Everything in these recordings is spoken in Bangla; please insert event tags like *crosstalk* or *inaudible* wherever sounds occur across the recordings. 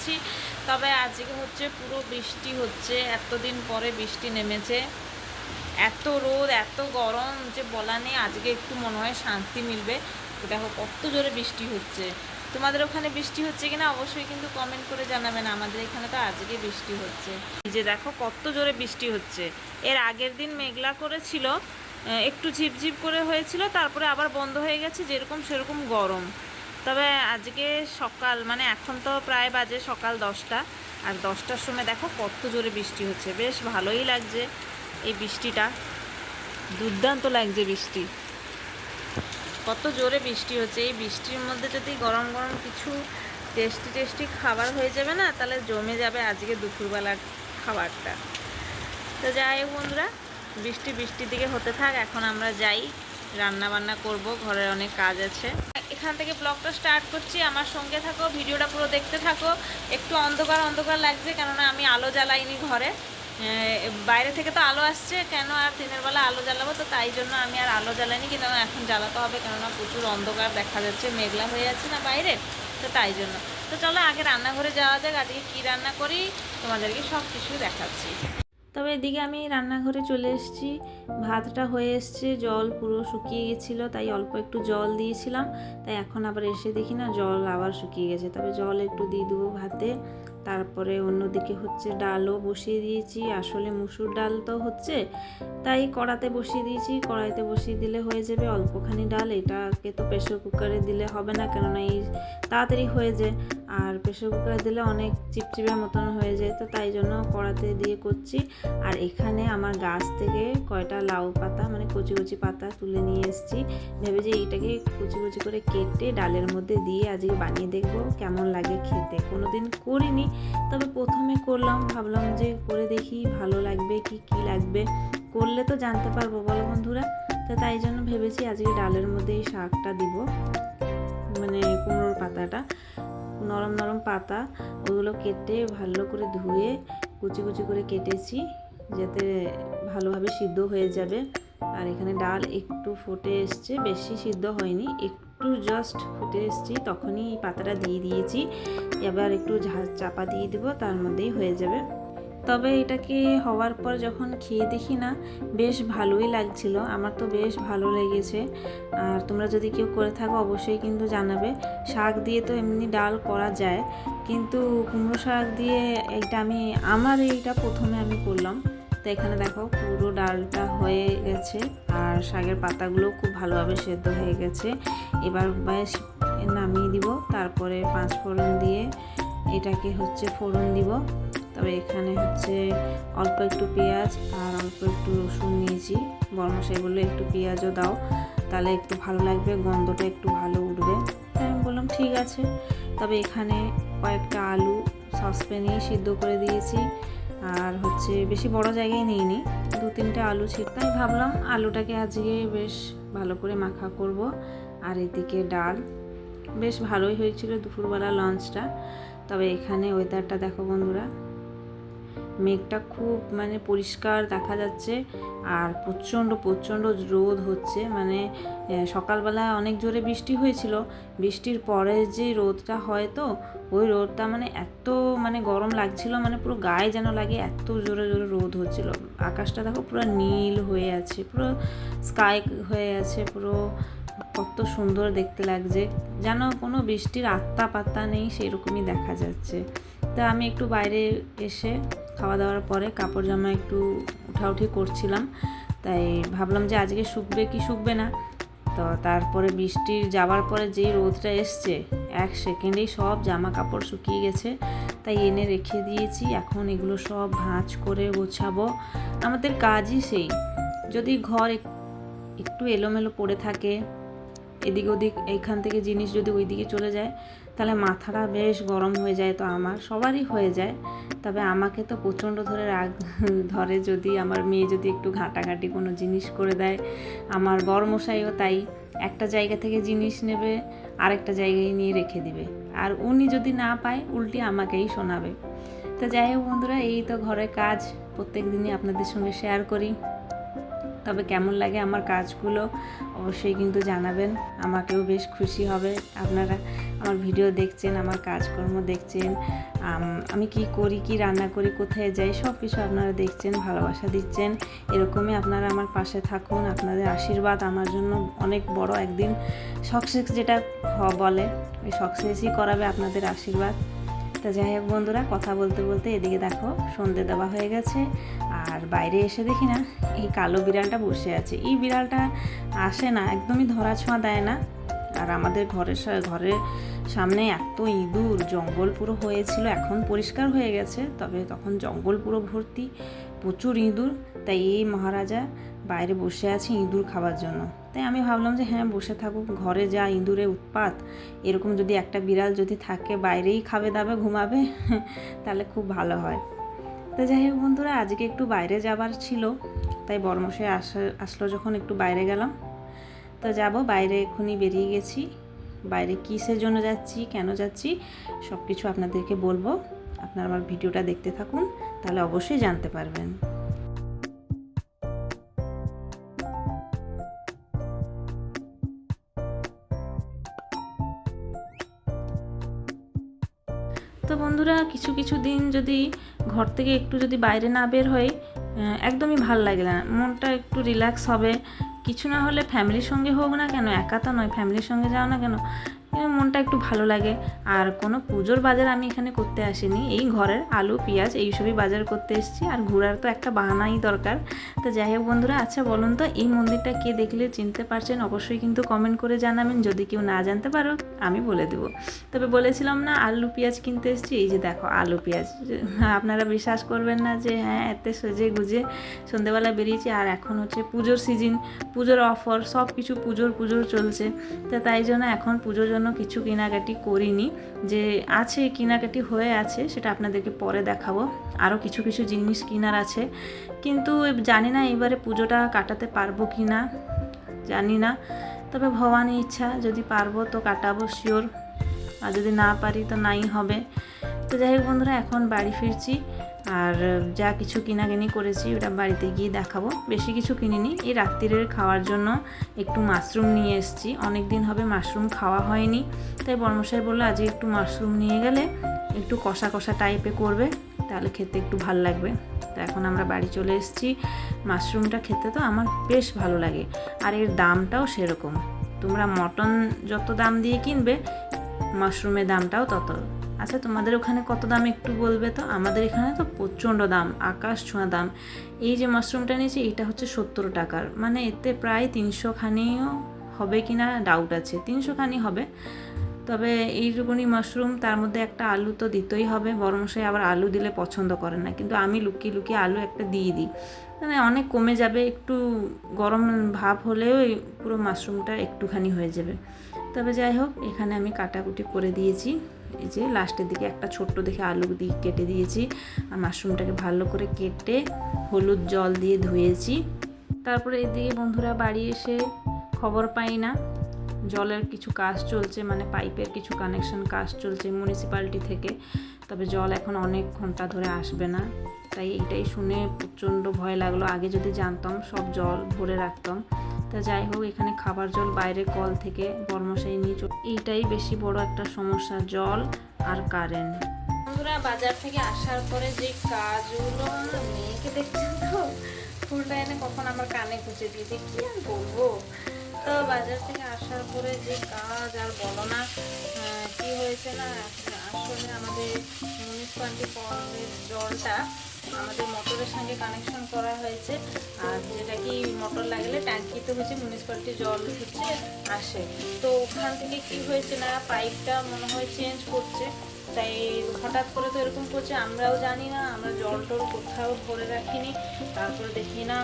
যাচ্ছি তবে আজকে হচ্ছে পুরো বৃষ্টি হচ্ছে, এতদিন পরে বৃষ্টি নেমেছে। এত রোদ, এত গরম যে বলা নেই, আজকে একটু মনে হয় শান্তি মিলবে। দেখো কত জোরে বৃষ্টি হচ্ছে। তোমাদের ওখানে বৃষ্টি হচ্ছে কিনা অবশ্যই কিন্তু কমেন্ট করে জানাবেন। আমাদের এখানে তো আজকে বৃষ্টি হচ্ছে। যে দেখো কত জোরে বৃষ্টি হচ্ছে। এর আগের দিন মেঘলা করেছিল একটু ঝিপঝিপ করে হয়েছিল, তারপরে আবার বন্ধ হয়ে গেছে, যেরকম সেরকম গরম। তবে আজকে সকাল মানে এখন তো প্রায় বাজে সকাল দশটা, আর দশটার সময় দেখো কত জোরে বৃষ্টি হচ্ছে। বেশ ভালোই লাগছে এই বৃষ্টিটা। দুর্দান্ত লাগছে বৃষ্টি। কত জোরে বৃষ্টি হচ্ছে। এই বৃষ্টির মধ্যে যদি গরম গরম কিছু টেস্টি টেস্টি খাবার হয়ে যাবে না, তাহলে জমে যাবে আজকে দুপুরবেলার খাবারটা। তো যাই হোক বন্ধুরা, বৃষ্টি বৃষ্টির দিকে হতে থাক। এখন আমরা যাই রান্না বান্না করব, ঘরের অনেক কাজ আছে। এখান থেকে ব্লগটা স্টার্ট করছি। আমার সঙ্গে থাকো, ভিডিওটা পুরো দেখতে থাকো। একটু অন্ধকার অন্ধকার লাগছে কেননা আমি আলো জ্বালাইনি ঘরে। বাইরে থেকে তো আলো আসছে, কেন আর দিনের বেলা আলো জ্বালাবো? তো তাই জন্য আমি আর আলো জ্বালাইনি, কিন্তু এখন জ্বালাতে হবে কেননা প্রচুর অন্ধকার দেখা যাচ্ছে, মেঘলা হয়ে যাচ্ছে না বাইরে। তো তাই জন্য। তো চলো আগে রান্নাঘরে যাওয়া যাক, আজকে কী রান্না করি, তোমাদেরকে সব কিছু দেখাচ্ছি। তবে এদিকে আমি রান্নাঘরে চলে এসেছি। ভাতটা হয়ে এসছে, জল পুরো শুকিয়ে গেছিল, তাই অল্প একটু জল দিয়েছিলাম। তাই এখন আবার এসে দেখি না জল আবার শুকিয়ে গেছে। তবে জল একটু দিয়ে দেবো ভাতে। তারপরে অন্যদিকে হচ্ছে ডালও বসিয়ে দিয়েছি। আসলে মুসুর ডাল তো হচ্ছে, তাই কড়াতে বসিয়ে দিয়েছি। কড়াইতে বসিয়ে দিলে হয়ে যাবে অল্পখানি ডাল। এটাকে তো প্রেশার কুকারে দিলে হবে না, কেননা এই তাড়াতাড়ি হয়ে যায়। আর প্রেশার কুকারে দিলে অনেক চিপচিপের মতন হয়ে যায়, তো তাই জন্য কড়াতে দিয়ে করছি। আর এখানে আমার গাছ থেকে কয়টা লাউ পাতা মানে কচি কচি পাতা তুলে নিয়ে এসেছি। ভেবে যে এইটাকে কুচি কুচি করে কেটে ডালের মধ্যে দিয়ে আজকে বানিয়ে দেখব, কেমন লাগে খেতে। কোনো দিন করিনি, তবে প্রথমে করলাম, ভাবলাম যে করে দেখি ভালো লাগবে কি কি লাগবে। করলে তো জানতে পারব, বলো বন্ধুরা। তো তাই জন্য ভেবেছি আজকে ডালের মধ্যে এই শাকটা দিব মানে কুমড়োর পাতাটা। নরম নরম পাতা ওগুলো কেটে ভালো করে ধুয়ে কুচি কুচি করে কেটেছি যাতে ভালোভাবে সিদ্ধ হয়ে যাবে। আর এখানে ডাল একটু ফুটে এসছে, বেশি সিদ্ধ হয়নি, একটু জাস্ট ফুটে এসছি, তখনই পাতাটা দিয়ে দিয়েছি। এবার একটু ঝা- চাপা দিয়ে দেবো, তার মধ্যেই হয়ে যাবে। তবে এটাকে হওয়ার পর যখন খেয়ে দেখি না, বেশ ভালোই লাগছিল। আমার তো বেশ ভালো লেগেছে। আর তোমরা যদি কেউ করে থাকো, অবশ্যই কিন্তু জানাবে। শাক দিয়ে তো এমনি ডাল করা যায়, কিন্তু কুমড়ো শাক দিয়ে এটা আমি, আমার এইটা প্রথমে আমি করলাম। তো এখানে দেখো, পুরো ডালটা হয়ে গেছে, আর শাকের পাতাগুলো খুব ভালোভাবে সেদ্ধ হয়ে গেছে। এবার বেশ নামিয়ে দিব। তারপরে পাঁচ ফোড়ন দিয়ে এটাকে হচ্ছে ফোড়ন দিব। তবে এখানে হচ্ছে অল্প একটু পেঁয়াজ আর অল্প একটু রসুন নিয়েছি। বড় মশাই বলল, একটু পেঁয়াজও দাও, তাহলে একটু ভালো লাগবে, গন্ধটা একটু ভালো উঠবে। তাই আমি বললাম, ঠিক আছে। তবে এখানে কয়েকটা আলু সসপ্যানেই সিদ্ধ করে দিয়েছি। আর হচ্ছে বেশি বড় জায়গায় নিইনি, দু তিনটে আলু ছিল। তাই ভাবলাম আলুটাকে আজকে বেশ ভালো করে মাখা করব। আর এদিকে ডাল, বেশ ভালোই হয়েছিল দুপুরবেলা লঞ্চটা। তবে এখানে ওয়েদারটা দেখো বন্ধুরা মেঘটা খুব মানে পরিষ্কার দেখা যাচ্ছে আর প্রচণ্ড প্রচণ্ড রোদ হচ্ছে। মানে সকালবেলা অনেক জোরে বৃষ্টি হয়েছিল। বৃষ্টির পরে যে রোদটা হয় তো, ওই রোদটা মানে এত মানে গরম লাগছিল মানে পুরো গায়ে যেন লাগে এত জোরে জোরে রোদ হচ্ছিল। আকাশটা দেখো পুরো নীল হয়ে আছে, পুরো স্কাই হয়ে আছে, পুরো কত সুন্দর দেখতে লাগছে। যেন কোনো বৃষ্টির আত্মা পাত্তা নেই, সেরকমই দেখা যাচ্ছে। তা আমি একটু বাইরে এসে খাওয়া দাওয়ার পরে কাপড় জামা একটু উঠাউঠি করছিলাম। তাই ভাবলাম যে আজকে শুকবে কি শুকবে না। তো তারপরে বৃষ্টির যাওয়ার পরে যেই রোদটা এসছে, এক সেকেন্ডেই সব জামা কাপড় শুকিয়ে গেছে। তাই এনে রেখে দিয়েছি। এখন এগুলো সব ভাঁজ করে গোছাবো। আমাদের কাজই সেই। যদি ঘর এক- একটু এলোমেলো পড়ে থাকে, এদিক ওদিক, এইখান থেকে জিনিস যদি ওইদিকে চলে যায় তাহলে মাথাটা বেশ গরম হয়ে যায় তো আমার, সবারই হয়ে যায়। তবে আমাকে তো প্রচণ্ড ধরে রাগ *laughs* ধরে যদি আমার মেয়ে যদি একটু ঘাঁটাঘাঁটি কোনো জিনিস করে দেয়। আমার বরমশাইও তাই, একটা জায়গা থেকে জিনিস নেবে, আরেকটা জায়গায় নিয়ে রেখে দিবে। আর উনি যদি না পায়, উল্টি আমাকেই শোনাবে। তো যাই হোক বন্ধুরা, এই তো ঘরের কাজ, প্রত্যেক দিনই আপনাদের সঙ্গে শেয়ার করি। তবে কেমন লাগে আমার কাজগুলো অবশ্যই কিন্তু জানাবেন। আমাকেও বেশ খুশি হবে। আপনারা আমার ভিডিও দেখছেন, আমার কাজকর্ম দেখছেন, আম- কি করি, কি রান্না করি, কোথায় যাই সব কিছু আপনারা দেখছেন, ভালোবাসা দিচ্ছেন। এরকমই আপনারা আমার পাশে থাকুন। আপনাদের আশীর্বাদ আমার জন্য অনেক বড় একদিন। সকসেস যেটা বলে, ওই সকসেসই করাবে আপনাদের আশীর্বাদ। তা যাই হোক বন্ধুরা, কথা বলতে বলতে এদিকে দেখো সন্ধে দেওয়া হয়ে গেছে। আর বাইরে এসে দেখি না, এই কালো বিড়ালটা বসে আছে। এই বিড়ালটা আসে না, একদমই ধরা ছোঁয়া দেয় না। আর আমাদের ঘরের ঘরের সামনে এত ইঁদুর, জঙ্গল পুরো হয়েছিল, এখন পরিষ্কার হয়ে গেছে। তবে তখন জঙ্গল পুরো ভর্তি, প্রচুর ইঁদুর। তাই এই মহারাজা বাইরে বসে আছে ইঁদুর খাবার জন্য। তাই আমি ভাবলাম যে হ্যাঁ বসে থাকুক, ঘরে যা ইঁদুরে উৎপাত, এরকম যদি একটা বিড়াল যদি থাকে, বাইরেই খাবে, দাবে, ঘুমাবে, *laughs* তাহলে খুব ভালো হয়। তো যাই হোক বন্ধুরা, আজকে একটু বাইরে যাবার ছিল, তাই বর্মশে আসা, আসলো যখন একটু বাইরে গেলাম। তো যাব, বাইরে এক্ষুনি বেরিয়ে গেছি। বাইরে কিসের জন্য যাচ্ছি, কেন যাচ্ছি সব কিছু আপনাদেরকে বলব। আপনারা আমার ভিডিওটা দেখতে থাকুন, তাহলে অবশ্যই জানতে পারবেন। বন্ধুরা, কিছু কিছু দিন যদি ঘর থেকে একটু যদি বাইরে না বের হই একদমই ভালো লাগে না। মনটা একটু রিল্যাক্স হবে। কিছু না হলে ফ্যামিলির সঙ্গে হোক না কেন, একা তো নয় ফ্যামিলির সঙ্গে যাও না কেন মনটা একটু ভালো লাগে। আর কোনো পুজোর বাজার আমি এখানে করতে আসিনি। এই ঘরের আলু পেঁয়াজ এইসবই বাজার করতে এসেছি। আর ঘোরার তো একটা বাহানাই দরকার। তো যাই হোক বন্ধুরা আচ্ছা বলুন তো এই মন্দিরটা কে দেখলে চিনতে পারছেন? অবশ্যই কিন্তু কমেন্ট করে জানাবেন। যদি কেউ না জানতে পারো আমি বলে দেবো। তবে বলেছিলাম না আলু পেঁয়াজ কিনতে এসেছি। এই যে দেখো আলু পেঁয়াজ। হ্যাঁ, আপনারা বিশ্বাস করবেন না যে হ্যাঁ এতে সেজে গুজে সন্ধেবেলা বেরিয়েছি। আর এখন হচ্ছে পুজোর সিজন পুজোর অফার সব কিছু পুজোর পুজোর চলছে। তো তাই জন্য এখন পুজোর জন্য কিছু কেনাকাটি করিনি। যে আছে, কেনাকাটি হয়ে আছে, সেটা আপনাদেরকে পরে দেখাবো। আরও কিছু কিছু জিনিস কেনার আছে। কিন্তু জানি না এইবারে পুজোটা কাটাতে পারব কি না জানি না। তবে ভবানী ইচ্ছা, যদি পারব তো কাটাবো শিওর আর যদি না পারি তো নাই হবে। তো যাই হোক বন্ধুরা, এখন বাড়ি ফিরছি। আর যা কিছু কিনাকিনি করেছি ওটা বাড়িতে গিয়ে দেখাবো। বেশি কিছু কিনিনি, এই রাত্রিরের খাওয়ার জন্য একটু মাশরুম নিয়ে এসেছি। অনেক দিন হবে মাশরুম খাওয়া হয়নি, তাই বর্মশাই বলল, আজকে একটু মাশরুম নিয়ে গেলে একটু কষা কষা টাইপে করবে, তাহলে খেতে একটু ভালো লাগবে। তো এখন আমরা বাড়ি চলে এসেছি। মাশরুমটা খেতে তো আমার বেশ ভালো লাগে, আর এর দামটাও সেরকম। তোমরা মটন যত দাম দিয়ে কিনবে, মাশরুমের দামটাও তত আচ্ছা তোমাদের ওখানে কত দাম একটু বলবে তো? আমাদের এখানে তো প্রচণ্ড দাম, আকাশ ছোঁয়া দাম। এই যে মাশরুমটা নিয়েছি, এটা হচ্ছে সত্তর টাকার। মানে এতে প্রায় তিনশো খানিও হবে কি না ডাউট আছে। তিনশো খানি হবে। তবে এইটুকুনি মাশরুম, তার মধ্যে একটা আলু তো দিতেই হবে। বড় মশাই আবার আলু দিলে পছন্দ করে না। কিন্তু আমি লুকিয়ে লুকিয়ে আলু একটা দিয়ে দিই। মানে অনেক কমে যাবে, একটু গরম ভাব হলেও পুরো মাশরুমটা একটুখানি হয়ে যাবে। তবে যাই হোক, এখানে আমি কাটাকুটি করে দিয়েছি। এই যে লাস্টের দিকে একটা ছোট্ট দেখে আলু দিয়ে কেটে দিয়েছি। আর মাশরুমটাকে ভালো করে কেটে হলুদ জল দিয়ে ধুয়েছি। তারপরে এদিকে বন্ধুরা বাড়ি এসে খবর পাই না। জলের কিছু কাজ চলছে মানে পাইপের কিছু কানেকশন কাজ চলছে মিউনিসিপ্যালিটি থেকে। তবে জল এখন অনেক ঘণ্টা ধরে আসবে না। তাই এটাই শুনে প্রচণ্ড ভয় লাগল। আগে যদি জানতাম সব জল ভরে রাখতাম। তা যাই হোক, এখানে খাবার জল বাইরে কল থেকে বর্মশাই নিয়ে এইটাই বেশি বড় একটা সমস্যা, জল আর কারেন্ট বন্ধুরা, বাজার থেকে আসার পরে যে কাজগুলো মেয়েকে দেখছেন তো, ফুলটা এনে কখন আমার কানে গুঁজে দিয়েছে কি আর বলব? তো বাজার থেকে আসার পরে যে কাজ আর বলো না কি হয়েছে না, আসলে আমাদের মিউনিসিপালিটি কলের জলটা আমাদের মোটরের সঙ্গে কানেকশন করা হয়েছে। আর যেটা কি মোটর লাগলে ট্যাঙ্কিতে হচ্ছে মিউনিসিপালিটি জল হচ্ছে আসে। তো ওখান থেকে কি হয়েছে না, পাইপটা মনে হয় চেঞ্জ করছে। তাই হঠাৎ করে তো এরকম করছে, আমরাও জানি না, আমরা জল টল কোথাও ভরে রাখিনি। তারপরে দেখি না,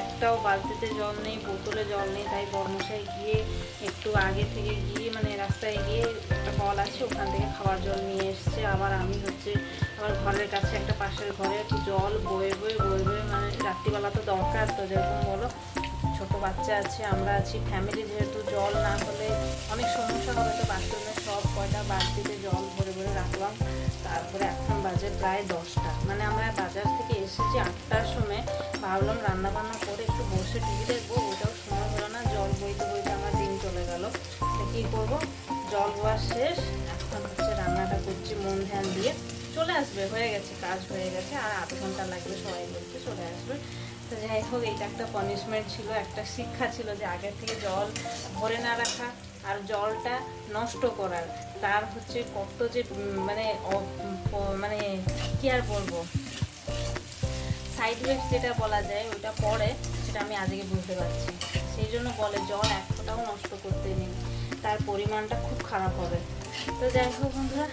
একটাও বালতিতে জল নেই, বোতলে জল নেই, তাই বর্মশাই গিয়ে একটু আগে থেকে গিয়ে মানে রাস্তায় গিয়ে একটা কল আছে, ওখান থেকে খাবার জল নিয়ে এসছে। আবার আমি হচ্ছে আবার ঘরের কাছে একটা পাশের ঘরে একটু জল বয়ে বয়ে বয়ে বয়ে মানে রাত্রিবেলা তো দরকার, তো যেরকম বলো, ছোট বাচ্চা আছে, আমরা আছি ফ্যামিলি যেহেতু জল না হলে অনেক সমস্যা হবে, তো বাথরুমে সব কয়টা বালতিতে জল ভরে রাখলাম। তারপরে এখন বাজে প্রায় দশটা। মানে আমরা বাজার থেকে এসেছি আটটার সময়। ভাবলাম রান্না বান্না করে একটু বসে টিভি দেখব। ওটাও সময় হলো না। জল বইতে বইতে আমার দিন চলে গেল। কী করব? জল বয়া শেষ। এখন হচ্ছে রান্নাটা করছি মন ধ্যান দিয়ে। চলে আসবে, হয়ে গেছে, কাজ হয়ে গেছে। আর আধ ঘণ্টা লাগবে সবাই বলতে চলে আসবে। তো যাই হোক, এইটা একটা পানিশমেন্ট ছিল, একটা শিক্ষা ছিল যে আগের থেকে জল ভরে না রাখা আর জলটা নষ্ট করার। তার হচ্ছে কত যে মানে মানে কি আর বলব? সাইড ইফেক্ট যেটা বলা যায়, ওইটা পরে, সেটা আমি আজকে বুঝতে পারছি। সেই জন্য বলে, জল এক ফোঁটাও নষ্ট করতে নেই। তার পরিমাণটা খুব খারাপ হবে। তো যাই হোক বন্ধুরা,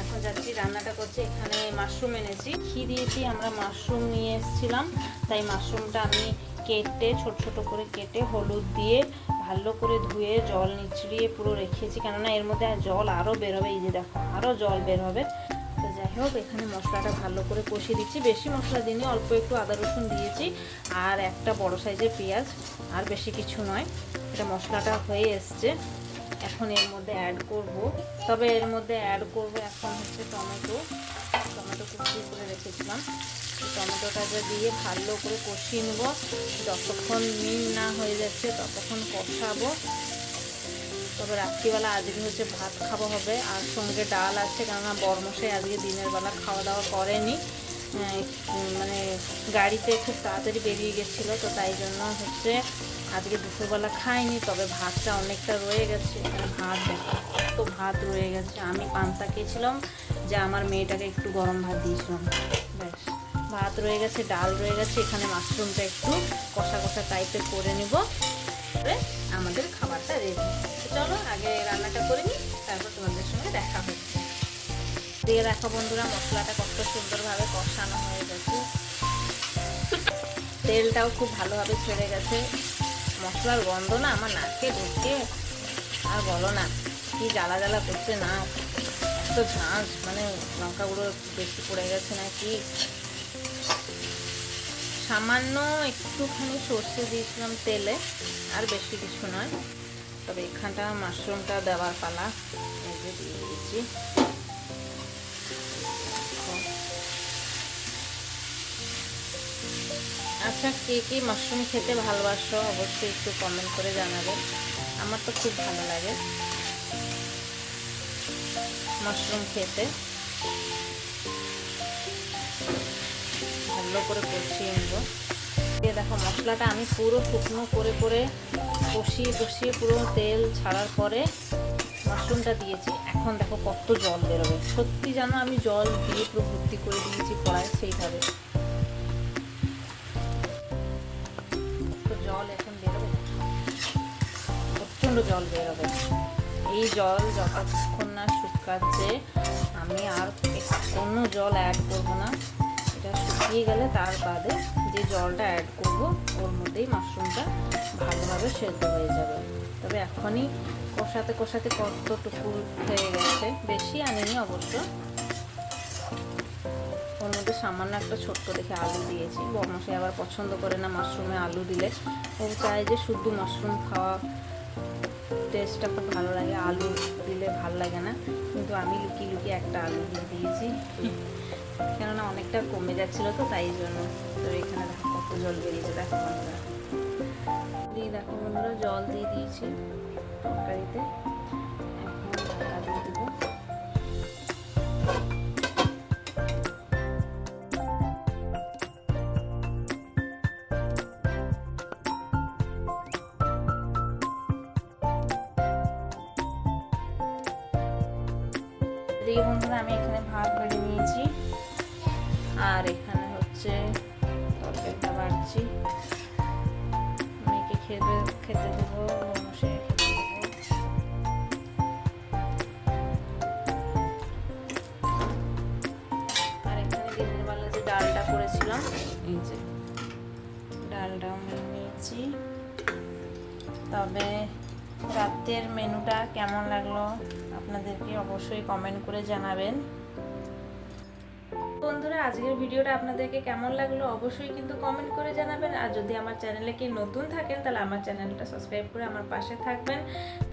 এখন যাচ্ছি, রান্নাটা করছি। এখানে মাশরুম এনেছি। ঘি দিয়েছি, আমরা মাশরুম নিয়ে এসেছিলাম। তাই মাশরুমটা আমি কেটে, ছোট ছোট করে কেটে হলুদ দিয়ে ভালো করে ধুয়ে জল নিচড়িয়ে পুরো রেখেছি। কেননা এর মধ্যে জল আরও বেরোবে, এই যে দেখো আরও জল বের হবে তো যাই হোক, এখানে মশলাটা ভালো করে কষিয়ে দিচ্ছি। বেশি মশলা দিইনি, অল্প একটু আদা রসুন দিয়েছি আর একটা বড় সাইজের পেঁয়াজ, আর বেশি কিছু নয়। এটা মশলাটা হয়ে এসছে। এখন এর মধ্যে অ্যাড করব। তবে এর মধ্যে অ্যাড করব এখন হচ্ছে টমেটো। টমেটো কুচি করে রেখেছিলাম। এই টমেটোটা যে দিয়ে ভালো করে কষিয়ে নেব, যতক্ষণ মিন না হয়ে যাচ্ছে ততক্ষণ কষাবো। তবে রাত্রিবেলা আজকে হচ্ছে ভাত খাব হবে, আর সঙ্গে ডাল আছে, কেননা বরমশাই আজকে দিনের বেলা খাওয়া দাওয়া করেনি। মানে গাড়িতে খুব তাড়াতাড়ি বেরিয়ে গেছিল, তো তাই জন্য হচ্ছে আজকে দুপুরবেলা খাইনি, তবে ভাতটা অনেকটা রয়ে গেছে ভাত তো ভাত রয়ে গেছে। আমি পান্তা খেয়েছিলাম, যে আমার মেয়েটাকে একটু গরম ভাত দিয়েছিলাম, ব্যাস। ভাত রয়ে গেছে, ডাল রয়ে গেছে, এখানে মাশরুমটা একটু কষা কষা টাইপের করে নিব। আমাদের খাবারটা রেডি চলো আগে রান্নাটা করে নিই, তারপর তোমাদের সঙ্গে দেখা হচ্ছে দিয়ে দেখো বন্ধুরা, মশলাটা কত সুন্দরভাবে কষানো হয়ে গেছে। তেলটাও খুব ভালোভাবে ছেড়ে গেছে। মশলার গন্ধ না আমার নাকে ঢুকে। আর বলো না, কি জ্বালা জ্বালা করছে না? এত ঝাঁঝ মানে লঙ্কাগুলো বেশি পড়ে গেছে নাকি? সামান্য একটুখানি সর্ষে দিয়েছিলাম তেলে, আর বেশি কিছু নয়। তবে এখানটা মাশরুমটা দেওয়ার পালা দিয়ে দিয়েছি। আচ্ছা কে কে মাশরুম খেতে ভালোবাসো অবশ্যই একটু কমেন্ট করে জানাবে। আমার তো খুব ভালো লাগে মাশরুম খেতে। ভালো করে কষিয়ে নেব। দিয়ে দেখো মশলাটা আমি পুরো শুকনো করে করে কষিয়ে কষিয়ে পুরো তেল ছাড়ার পরে মাশরুমটা দিয়েছি। এখন দেখো কত জল বেরোবে। সত্যি জানো আমি জল দিয়ে পুরো ভর্তি করে দিয়েছি কড়াই সেইভাবে। জল এখন বেরোবে? প্রচণ্ড জল বেরোবে। এই জল যতক্ষণ না শুকাচ্ছে, আমি আর কোনো জল অ্যাড করব না। এটা শুকিয়ে গেলে তার বাদে যে জলটা অ্যাড করব, ওর মধ্যেই মাশরুমটা ভালোভাবে সেদ্ধ হয়ে যাবে। তবে এখনই কষাতে কষাতে কতটুকু হয়ে গেছে, বেশি আনিনি অবশ্য। ওর মধ্যে সামান্য একটা ছোট্ট দেখে আলু দিয়েছি। বর্মশাই আবার পছন্দ করে না মাশরুমে আলু দিলে। ও চায় যে শুদ্ধ মাশরুম খাওয়া টেস্টটা খুব ভালো লাগে। আলু দিলে ভালো লাগে না। কিন্তু আমি লুকিয়ে লুকিয়ে একটা আলু দিয়ে দিয়েছি। কেননা অনেকটা কমে যাচ্ছিল তো, তাই জন্য। তো এখানে দেখো, কত জল বেরিয়েছে, দেখো বন্ধুরা। দিয়ে দেখো বন্ধুরা, জল দিয়ে দিয়েছি তরকারিতে। বন্ধুরা, আমি এখানে ভাত বেড়ে নিয়েছি। আর এখানে হচ্ছে তরকারিটা বাড়ছি মেয়েকে খেতে খেতে দেবো দেবো। আর এখানে দিনের বেলা যে ডালটা করেছিলাম এই যে। ডালটাও নিয়ে নিয়েছি। তবে রাতের মেনুটা কেমন লাগল আপনাদেরকে অবশ্যই কমেন্ট করে জানাবেন। বন্ধুরা, আজকের ভিডিওটা আপনাদেরকে কেমন লাগল অবশ্যই কিন্তু কমেন্ট করে জানাবেন। আর যদি আমার চ্যানেলে কি নতুন থাকেন, তাহলে আমার চ্যানেলটা সাবস্ক্রাইব করে আমার পাশে থাকবেন।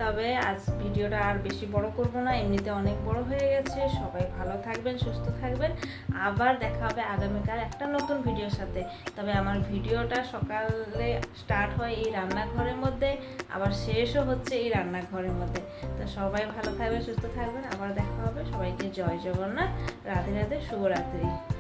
তবে আজ ভিডিওটা আর বেশি বড় করব না, এমনিতে অনেক বড় হয়ে গেছে। সবাই ভালো থাকবেন, সুস্থ থাকবেন। আবার দেখা হবে আগামীকাল একটা নতুন ভিডিওর সাথে। তবে আমার ভিডিওটা সকালে স্টার্ট হয় এই রান্নাঘরের মধ্যে, আবার শেষও হচ্ছে এই রান্নাঘরের মধ্যে। তো সবাই ভালো থাকবেন, সুস্থ থাকবেন। আবার দেখা হবে। সবাইকে জয় জগন্নাথ। রাধে রাধে, শুভরাত্রি। day.